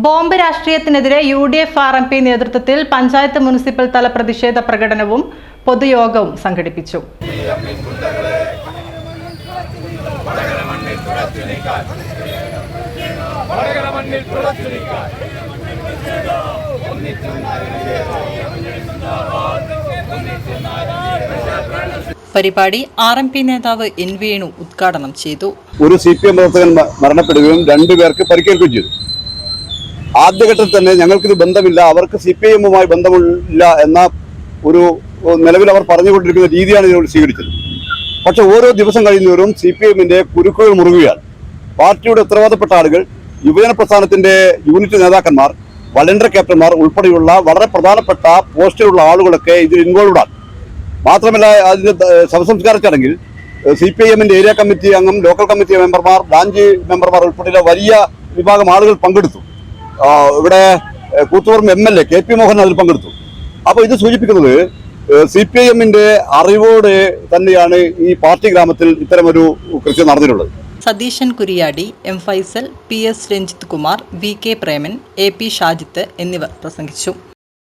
Bomb രാഷ്ട്രീയത്തിനെതിരെ U D F R M P നേതൃത്വത്തിൽ panchayat municipal തല പ്രതിഷേധ പ്രകടനവും പൊതുയോഗവും സംഘടിപ്പിച്ചു. പരിപാടി ആർ എം പി നേതാവ് എൻ വേണു ഉദ്ഘാടനം ചെയ്തു. ഒരു സി പി എം പ്രവർത്തകൻ മരണപ്പെടുകയും രണ്ടുപേർക്ക് പരിക്കേൽക്കുകയും ചെയ്തു. ആദ്യഘട്ടത്തിൽ തന്നെ ഞങ്ങൾക്കിത് ബന്ധമില്ല അവർക്ക് സി പി എമ്മുമായി ബന്ധമില്ല എന്ന ഒരു നിലവിൽ അവർ പറഞ്ഞുകൊണ്ടിരിക്കുന്ന രീതിയാണ് ഇതിനോട് സ്വീകരിച്ചത്. പക്ഷെ ഓരോ ദിവസം കഴിയുന്നവരും സി പി എമ്മിന്റെ കുരുക്കുകൾ മുറുകുകയാണ്. പാർട്ടിയുടെ ഉത്തരവാദപ്പെട്ട ആളുകൾ യുവജന പ്രസ്ഥാനത്തിന്റെ യൂണിറ്റ് നേതാക്കന്മാർ വളണ്ടർ ക്യാപ്റ്റന്മാർ ഉൾപ്പെടെയുള്ള വളരെ പ്രധാനപ്പെട്ട പോസ്റ്റിലുള്ള ആളുകളൊക്കെ ഇതിൽ ഇൻവോൾവ് ആണ്. മാത്രമല്ല അതിന്റെ ത- ശവസംസ്കാര ചടങ്ങിൽ സി പി ഐ എമ്മിന്റെ ഏരിയ കമ്മിറ്റി അംഗം ലോക്കൽ കമ്മിറ്റി മെമ്പർമാർ ബ്രാഞ്ച് മെമ്പർമാർ ഉൾപ്പെടെയുള്ള വലിയ വിഭാഗം ആളുകൾ പങ്കെടുത്തു. ഇവിടെ Koothuparamba M L A K P Mohan അതിൽ പങ്കെടുത്തു. അപ്പോൾ ഇത് സൂചിപ്പിക്കുന്നത് സി പി ഐ എമ്മിന്റെ അറിവോട് തന്നെയാണ് ഈ പാർട്ടി ഗ്രാമത്തിൽ ഇത്തരമൊരു കൃത്യം നടന്നിട്ടുള്ളത്. Satheesan Kuriyadi M Faisal P S Ranjith Kumar V K Preman A P Shajith എന്നിവർ പ്രസംഗിച്ചു.